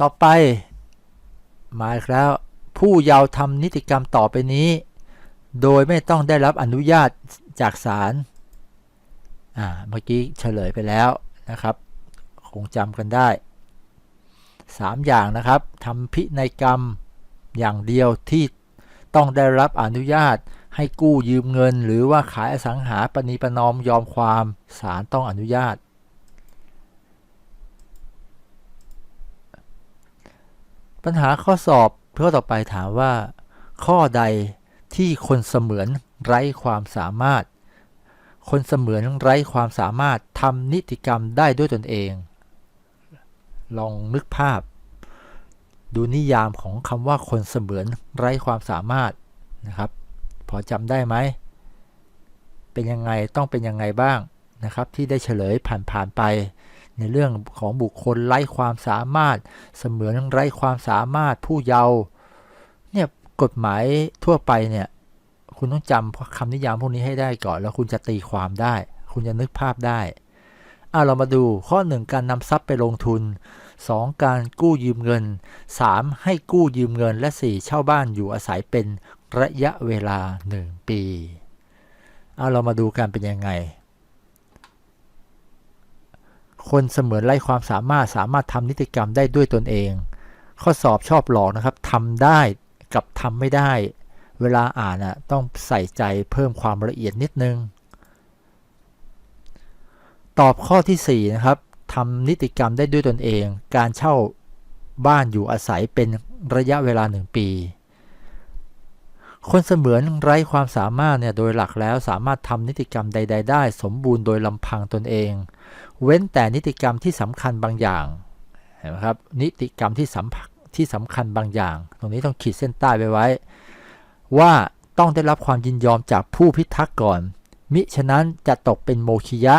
ต่อไป มาแล้ว ผู้เยาว์ทำนิติกรรมต่อไปนี้ โดยไม่ต้องได้รับอนุญาตจากศาลอ่าเมื่อกี้เฉลยไปแล้วนะครับ คงจำกันได้ 3 อย่างนะครับทำพินัยกรรมอย่างเดียวที่ต้องได้รับอนุญาตให้กู้ยืมเงิน หรือว่าขายอสังหาปณีประนอมยอมความศาลต้องอนุญาต ปัญหาข้อสอบข้อต่อไปถามว่า ข้อใดที่คนเสมือนไร้ความสามารถ คนเสมือนไร้ความสามารถทำนิติกรรมได้ด้วยตนเอง ลองนึกภาพ ดูนิยามของคำว่าคนเสมือนไร้ความสามารถนะครับ พอจำได้ไหม เป็นยังไงต้องเป็นยังไงบ้างนะครับ ที่ได้เฉลยผ่านๆไป ในเรื่องของบุคคลไร้ความสามารถ เสมือนไร้ความสามารถผู้เยาว์เนี่ยกฎหมายทั่วไปเนี่ยคุณต้องจำคำนิยามพวกนี้ให้ได้ก่อน แล้วคุณจะตีความได้ คุณจะนึกภาพได้อ่าเรามาดูข้อ 1 การนำทรัพย์ไปลงทุน 2 การกู้ยืมเงิน 3 ให้กู้ยืมเงินและ 4 เช่าบ้านอยู่อาศัยเป็นระยะเวลา 1 ปีเอาเรามาดูกันเป็นยังไง คนเสมือนไร้ความสามารถสามารถทำนิติกรรมได้ด้วยตนเอง ข้อสอบชอบหลอกนะครับทำได้กับทำไม่ได้ เวลาอ่านอะต้องใส่ใจเพิ่มความละเอียดนิดนึง ตอบข้อที่4นะครับทำนิติกรรมได้ด้วยตนเอง การเช่าบ้านอยู่อาศัยเป็นระยะเวลา1ปี คนเสมือนไร้ความสามารถเนี่ยโดยหลักแล้วสามารถทำนิติกรรมใด ๆ ได้ สมบูรณ์โดยลำพังตนเอง เว้นแต่นิติกรรมที่สำคัญบางอย่างเห็นไหมครับนิติกรรมที่สำที่สำคัญบางอย่าง ตรงนี้ต้องขีดเส้นใต้ไปไว้ ว่าต้องได้รับความยินยอมจากผู้พิทักษ์ก่อน มิฉะนั้นจะตกเป็นโมคิยะ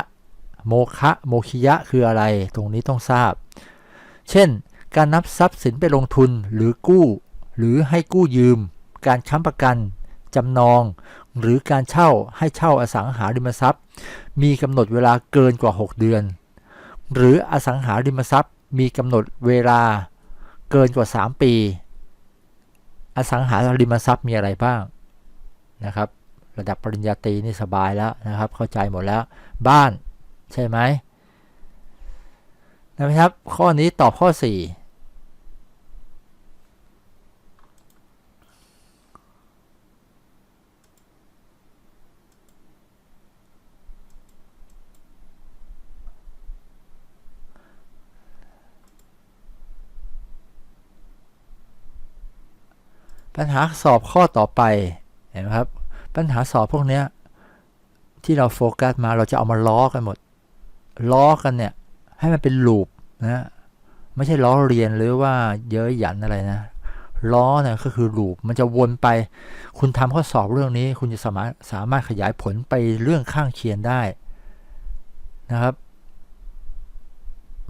โมคะโมคิยะคืออะไร ตรงนี้ต้องทราบ เช่น การนับทรัพย์สินไปลงทุนหรือกู้ หรือให้กู้ยืม การค้ำประกันจำนอง หรือการเช่าให้เช่าอสังหาริมทรัพย์ มีกำหนดเวลาเกินกว่า 6 เดือน หรืออสังหาริมทรัพย์ มีกำหนดเวลาเกินกว่า 3 ปี อสังหาริมทรัพย์มีอะไรบ้างนะครับ ระดับปริญญาตรีนี่สบายแล้วนะครับ เข้าใจหมดแล้ว บ้านใช่ไหมนะครับ ข้อนี้ตอบข้อ 4 ปัญหาสอบข้อต่อไปเห็นไหมครับ ปัญหาสอบพวกเนี้ยที่เราโฟกัสมาเราจะเอามาล้อกันหมด ล้อกันเนี่ย ให้มันเป็นลูปนะไม่ใช่ล้อเรียนหรือว่าเย้ยหยันอะไรนะล้อเนี่ยก็คือลูปมันจะวนไป คุณทำข้อสอบเรื่องนี้ คุณจะสามารถสามารถขยายผลไปเรื่องข้างเคียงได้นะครับ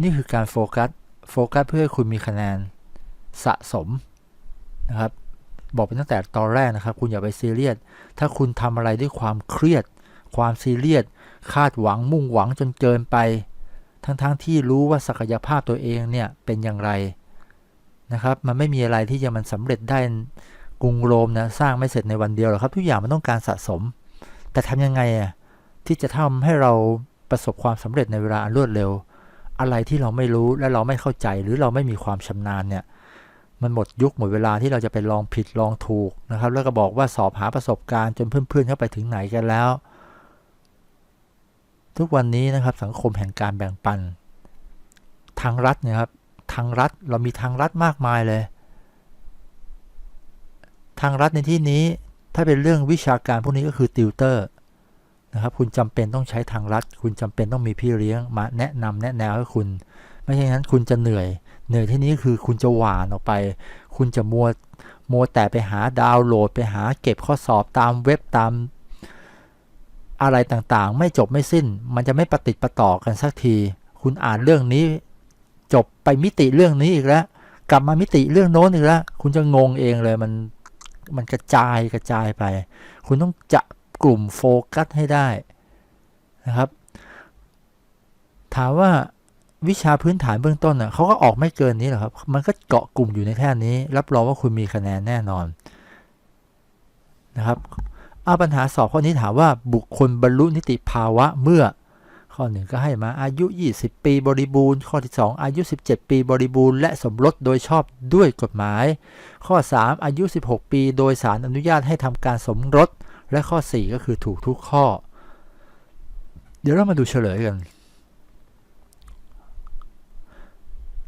นี่คือการโฟกัสโฟกัสเพื่อให้คุณมีคะแนนสะสมนะครับ บอกไปตั้งแต่ตอนแรกนะครับ คุณอย่าไปซีเรียส ถ้าคุณทำอะไรด้วยความเครียด ความซีเรียส คาดหวังมุ่งหวังจนเกินไป ทั้งๆทที่รู้ว่าศักยภาพตัวเองเนี่ยเป็นอย่างไรนะครับ มันไม่มีอะไรที่จะมันสำเร็จได้กรุงโรมนะสร้างไม่เสร็จในวันเดียวหรอกครับ ทุกอย่างมันต้องการสะสม แต่ทำยังไงอะที่จะทำให้เราประสบความสำเร็จในเวลาอันรวดเร็ว อะไรที่เราไม่รู้และเราไม่เข้าใจหรือเราไม่มีความชำนาญเนี่ย มันหมดยุคหมดเวลาที่เราจะไปลองผิดลองถูกนะครับ แล้วก็บอกว่าสอบหาประสบการณ์จนเพื่อนๆเข้าไปถึงไหนกันแล้ว ทุกวันนี้นะครับสังคมแห่งการแบ่งปัน ทางรัฐนี่ยครับทางรัฐเรามีทางรัฐมากมายเลย ทางรัฐในที่นี้ถ้าเป็นเรื่องวิชาการพวกนี้ก็คือติวเตอร์นะครับคุณจำเป็นต้องใช้ทางรัฐ คุณจำเป็นต้องมีพี่เลี้ยงมาแนะนำแนะแนวให้คุณ ไม่ใช่นนั้นคุณจะเหนื่อย เหนื่อยที่นี้คือคุณจะหวานออกไป คุณจะมัวมัวแต่ไปหาดาวน์โหลด ไปหาเก็บข้อสอบตามเว็บตามอะไรต่างๆ ไม่จบไม่สิ้น มันจะไม่ประติดประต่อกันสักที คุณอ่านเรื่องนี้จบไปมิติเรื่องนี้อีกแล้ว กลับมามิติเรื่องโน้นอีกแล้ว คุณจะงงเองเลยมันมันกระจายกระจายไป คุณต้องจะกลุ่มโฟกัสให้ได้นะครับ ถามว่า วิชาพื้นฐานเบื้องต้นน่ะเขาก็ออกไม่เกินนี้หรอกครับ มันก็เกาะกลุ่มอยู่ในแค่นี้ รับรองว่าคุณมีคะแนนแน่นอนนะครับเอาปัญหาสอบข้อนี้ถามว่าบุคคลบรรลุนิติภาวะเมื่อ ข้อหนึ่งก็ให้มาอายุ 20 ปีบริบูรณ์ ข้อที่ 2 อายุ 17 ปีบริบูรณ์และสมรสโดยชอบด้วยกฎหมาย ข้อ 3 อายุ 16 ปี โดยสารอนุญาตให้ทำการสมรส และข้อ 4 ก็คือถูกทุกข้อ เดี๋ยวเรามาดูเฉลยกัน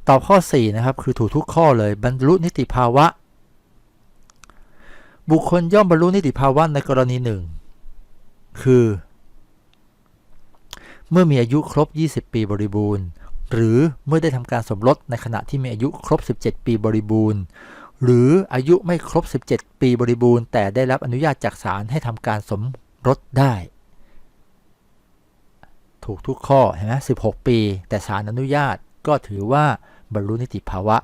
ตอบข้อ 4 นะครับ คือถูกทุกข้อเลยบรรลุนิติภาวะ บุคคลย่อมบรรลุนิติภาวะในกรณีหนึ่งคือ เมื่อมีอายุครบ 20 ปีบริบูรณ์ หรือเมื่อได้ทำการสมรสในขณะที่มีอายุครบ 17 ปีบริบูรณ์ หรืออายุไม่ครบ 17 ปีบริบูรณ์ แต่ได้รับอนุญาตจากศาลให้ทำการสมรสได้ ถูกทุกข้อเห็นไหม16 ปี แต่ศาลอนุญาตก็ถือว่า บรรลุนิติภาวะ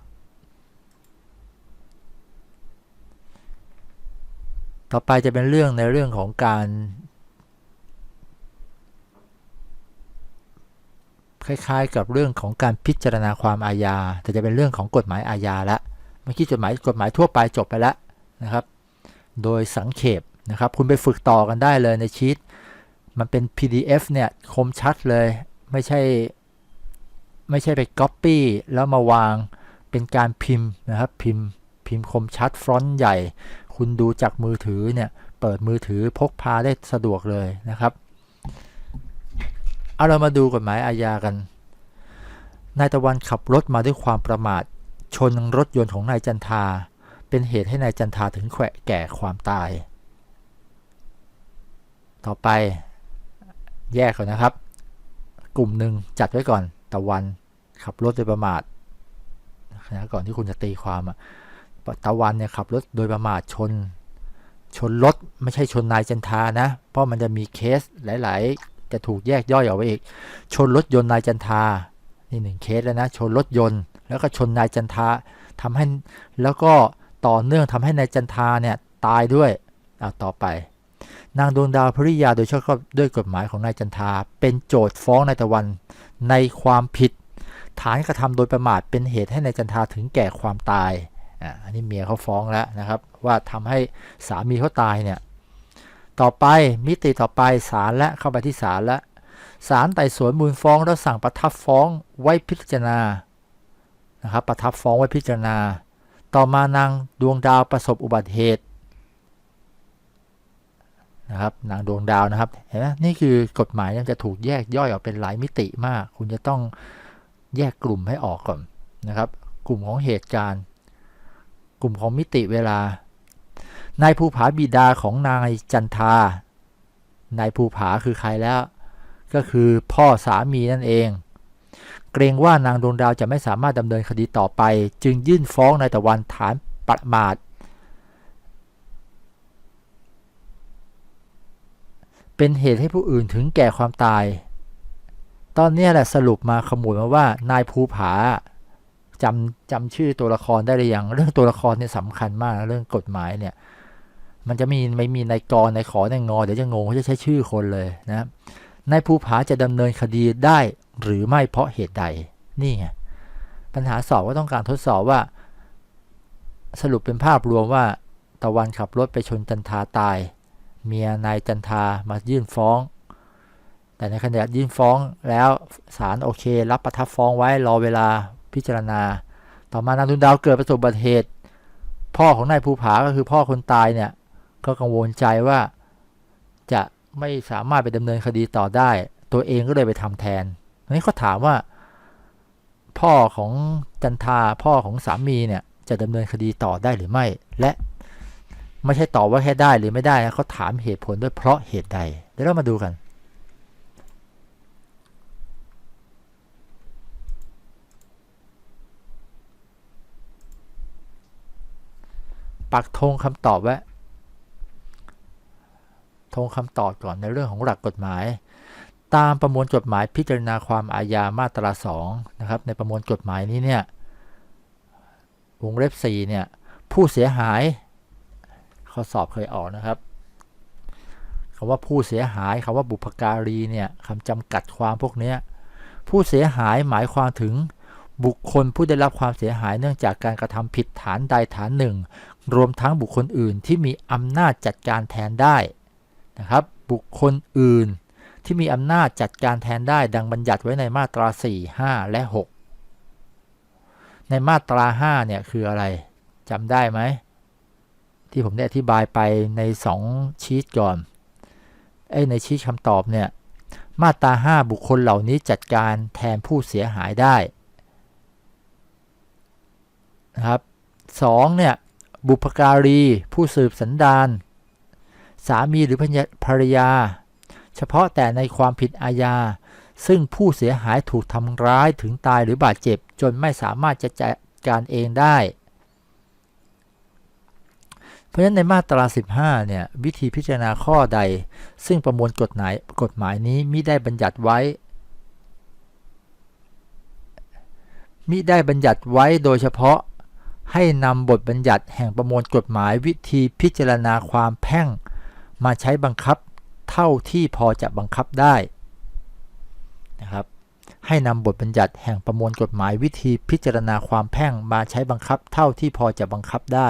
ต่อไปจะเป็นเรื่องในเรื่องของการคล้ายๆ กับเรื่องของการพิจารณาความอาญา แต่จะเป็นเรื่องของกฎหมายอาญาละเมื่อกี้กฎหมายกฎหมายทั่วไปจบไปแล้วนะครับ โดยสังเขปนะครับ คุณไปฝึกต่อกันได้เลยในชีตมันเป็น PDF เนี่ยคมชัดเลย ไม่ใช่ ไม่ใช่ไป Copy แล้วมาวางเป็นการพิมพ์นะครับพิมพ์พิมพ์คมชัดฟรอนต์ใหญ่ คุณดูจากมือถือเนี่ยเปิดมือถือพกพาได้สะดวกเลยนะครับเอาเรามาดูกฎหมายอาญากันนายตะวันขับรถมาด้วยความประมาท ชนรถยนต์ของนายจันทา เป็นเหตุให้นายจันทาถึงแขวะแก่ความตาย ต่อไปแยกก่อนนะครับ กลุ่มหนึ่งจัดไว้ก่อนตะวัน ขับรถโดยประมาทนะก่อนที่คุณจะตีความอะตะวันเนี่ยขับรถโดยประมาทชน ชนรถไม่ใช่ชนนายจันทานะ เพราะมันจะมีเคสหลาย ๆ จะถูกแยกย่อยออกไปอีก ชนรถยนต์นายจันทานี่หนึ่งเคสแล้วนะ ชนรถยนต์ แล้วก็ชนนายจันทาทำให้แล้วก็ต่อเนื่องทำให้นายจันทาเนี่ยตายด้วยอ่าต่อไป นางดวงดาวภริยาโดยชอบด้วยกฎหมายของนายจันทาเป็นโจทย์ฟ้องนายตะวันในความผิด ฐานกระทำโดยประมาทเป็นเหตุให้นายจันทาถึงแก่ความตายอันนี้เมียเขาฟ้องแล้วนะครับ ว่าทำให้สามีเขาตายเนี่ยต่อไปมิติต่อไปศาลและเข้าไปที่ศาลและศาลไต่สวนมูลฟ้องแล้วสั่งประทับฟ้องไว้พิจารณานะครับประทับฟ้องไว้พิจารณา ต่อมานางดวงดาวประสบอุบัติเหตุนะครับนางดวงดาวนะครับเห็นไหมนี่คือกฎหมายมันจะถูกแยกย่อยออกเป็นหลายมิติมาก คุณจะต้อง แยกกลุ่มให้ออกก่อนนะครับ กลุ่มของเหตุการณ์ กลุ่มของมิติเวลานายภูผาบิดาของนายจันทานายภูผาคือใครแล้ว ก็คือพ่อสามีนั่นเอง เกรงว่านางดวงดาวจะไม่สามารถดำเนินคดีต่อไป จึงยื่นฟ้องนายตะวันฐานประมาท เป็นเหตุให้ผู้อื่นถึงแก่ความตาย ตอนนี้แหละสรุปมาขมวดมาว่านายภูผาจำจำชื่อตัวละครได้หรือยังเรื่องตัวละครเนี่ยสำคัญมากเรื่องกฎหมายเนี่ย มันจะมีไม่มีนายกรนายขอนายงอเดี๋ยวจะงงเขาจะใช้ชื่อคนเลยนะนายภูผาจะดำเนินคดีได้หรือไม่เพราะเหตุใดนี่ไงปัญหาสอบก็ต้องการทดสอบว่า สรุปเป็นภาพรวมว่า ตะวันขับรถไปชนจันทาตาย เมียนายจันทามายื่นฟ้อง แต่ในขณะยื่นฟ้องแล้วศาลโอเค รับประทับฟ้องไว้รอเวลาพิจารณา ต่อมานางดุนดาวเกิดประสบอุบัติเหตุ พ่อของนายภูผาก็คือพ่อคนตายเนี่ยก็กังวลใจว่าจะไม่สามารถไปดำเนินคดีต่อได้ ตัวเองก็เลยไปทำแทนอันนี้เขาถามว่า พ่อของจันทาพ่อของสามีเนี่ยจะดำเนินคดีต่อได้หรือไม่ และไม่ใช่ตอบว่าแค่ได้หรือไม่ได้นะเขาถามเหตุผลด้วยเพราะเหตุใด เดี๋ยวเรามาดูกัน ปักธงคำตอบไว้ธงคำตอบก่อนในเรื่องของหลักกฎหมาย ตามประมวลกฎหมายพิจารณาความอาญามาตรา2นะครับในประมวลกฎหมายนี้เนี่ยวงเล็บ4เนี่ยผู้เสียหายข้อสอบเคยออกนะครับคำว่าผู้เสียหายคำว่าบุพการีเนี่ยคำจำกัดความพวกนี้ผู้เสียหายหมายความถึงบุคคลผู้ได้รับความเสียหายเนื่องจากการกระทำผิดฐานใดฐานหนึ่ง รวมทั้งบุคคลอื่นที่มีอำนาจจัดการแทนได้นะครับ บุคคลอื่นที่มีอำนาจจัดการแทนได้ดังบัญญัติไว้ในมาตรา 4 5 และ 6 ในมาตรา 5 เนี่ยคืออะไรจำได้ไหม ที่ผมได้อธิบายไปใน 2 ชีตก่อนไอ้ในชีตคำตอบเนี่ยมาตรา 5 บุคคลเหล่านี้จัดการแทนผู้เสียหายได้นะครับ2เนี่ย บุพการี ผู้สืบสันดาน สามีหรือภรรยา เฉพาะแต่ในความผิดอาญา ซึ่งผู้เสียหายถูกทำร้ายถึงตายหรือบาดเจ็บ จนไม่สามารถจะจัดการเองได้ เพราะฉะนั้นในมาตรา 15 เนี่ย วิธีพิจารณาข้อใด ซึ่งประมวลกฎหมายกฎหมายนี้มิได้บัญญัติไว้มิได้บัญญัติไว้โดยเฉพาะ ให้นำบทบัญญัติแห่งประมวลกฎหมายวิธีพิจารณาความแพ่ง มาใช้บังคับเท่าที่พอจะบังคับได้นะครับให้นำบทบัญญัติแห่งประมวลกฎหมายวิธีพิจารณาความแพ่งมาใช้บังคับเท่าที่พอจะบังคับได้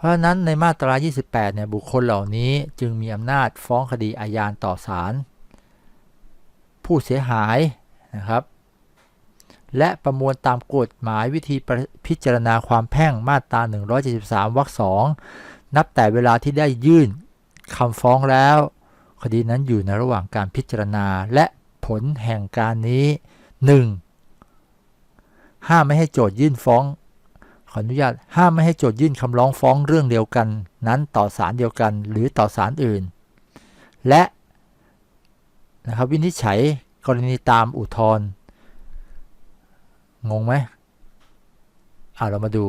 เพราะนั้นในมาตรา 28 เนี่ย บุคคลเหล่านี้จึงมีอำนาจฟ้องคดีอาญาต่อศาลผู้เสียหายนะครับ และประมวลตามกฎหมายวิธีพิจารณาความแพ่งมาตรา 173 วรรคสองนับแต่เวลาที่ได้ยื่นคำฟ้องแล้ว คดีนั้นอยู่ในระหว่างการพิจารณาและผลแห่งการนี้ 1. ห้ามไม่ให้โจทยื่นฟ้อง ขออนุญาตห้ามไม่ให้โจทยื่นคำร้องฟ้องเรื่องเดียวกัน นั้นต่อศาลเดียวกันหรือต่อศาลอื่น และนะครับวินิจฉัยกรณีตามอุทธรณ์งงไหมอ่าเรามาดู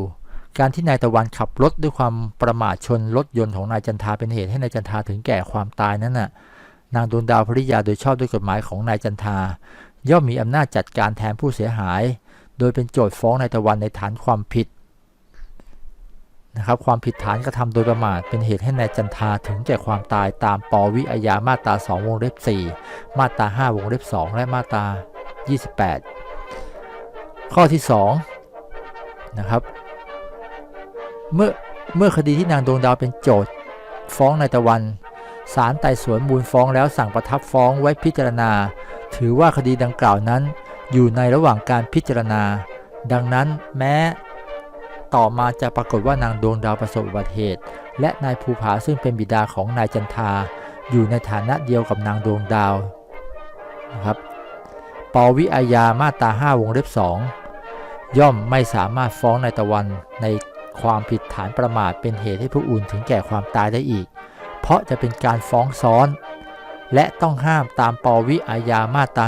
การที่นายตะวันขับรถด้วยความประมาทชนรถยนต์ของนายจันทาเป็นเหตุให้นายจันทาถึงแก่ความตายนั้นน่ะนางดวงดาวภริยาโดยชอบด้วยกฎหมายของนายจันทา ย่อมมีอำนาจจัดการแทนผู้เสียหาย โดยเป็นโจทย์ฟ้องนายตะวันในฐานความผิด นะครับความผิดฐานกระทำโดยประมาทเป็นเหตุให้นายจันทาถึงแก่ความตายตามปวิอาญามาตรา 2 วงเล็บ 4 มาตรา 5 วงเล็บ 2 และมาตรา 28 ข้อที่2นะครับเมื่อเมื่อคดีที่นางดวงดาวเป็นโจทย์ฟ้องนายตะวันศาลไต่สวนมูลฟ้องแล้วสั่งประทับฟ้องไว้พิจารณา ถือว่าคดีดังกล่าวนั้น อยู่ในระหว่างการพิจารณา ดังนั้นแม้ ต่อมาจะปรากฏว่านางดวงดาวประสบอุบัติเหตุ และนายภูผาซึ่งเป็นบิดาของนายจันทา อยู่ในฐานะเดียวกับนางดวงดาวนะครับปวิอาญามาตรา5วงเล็บ2ย่อมไม่สามารถฟ้องนายตะวันในความผิดฐานประมาทเป็นเหตุให้ผู้อื่นถึงแก่ความตายได้อีก เพราะจะเป็นการฟ้องซ้อน และต้องห้ามตามปวิอาญามาตรา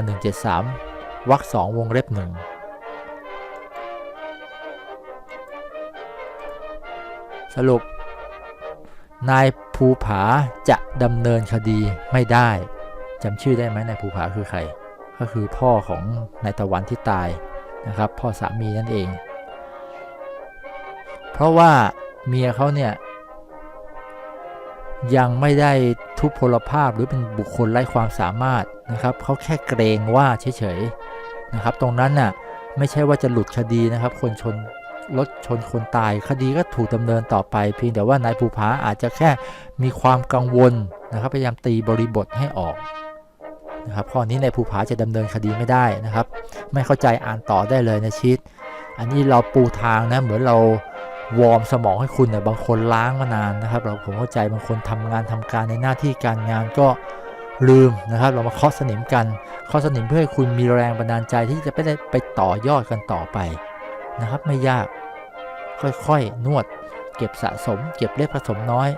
173วรรคสองวงเล็บหนึ่ง สรุป นายภูผาจะดำเนินคดีไม่ได้จำชื่อได้ไหมนายภูผาคือใคร ก็คือพ่อของนายตะวันที่ตายนะครับ พ่อสามีนั่นเอง เพราะว่าเมียเขาเนี่ยยังไม่ได้ทุพพลภาพหรือเป็นบุคคลไร้ความสามารถนะครับเขาแค่เกรงว่าเฉยๆนะครับ ตรงนั้นน่ะไม่ใช่ว่าจะหลุดคดีนะครับ คนชน รถชนคนตาย คดีก็ถูกดำเนินต่อไป เพียงแต่ว่านายภูผาอาจจะแค่มีความกังวลนะครับพยายามตีบริบทให้ออกนะครับข้อนี้นายภูผาจะดำเนินคดีไม่ได้นะครับ ไม่เข้าใจอ่านต่อได้เลยนะชิดอันนี้เราปูทางนะเหมือนเราวอร์มสมองให้คุณเนี่ยบางคนล้างมานานนะครับ เราผมเข้าใจบางคนทำงานทำการในหน้าที่การงานก็ลืมนะครับ เรามาเคาะสนิมกันเคาะสนิมเพื่อให้คุณมีแรงบันดาลใจที่จะไปได้ไปต่อยอดกันต่อไป นะครับ ไม่ยาก ค่อยๆ นวด เก็บสะสม เก็บเล็บผสมน้อย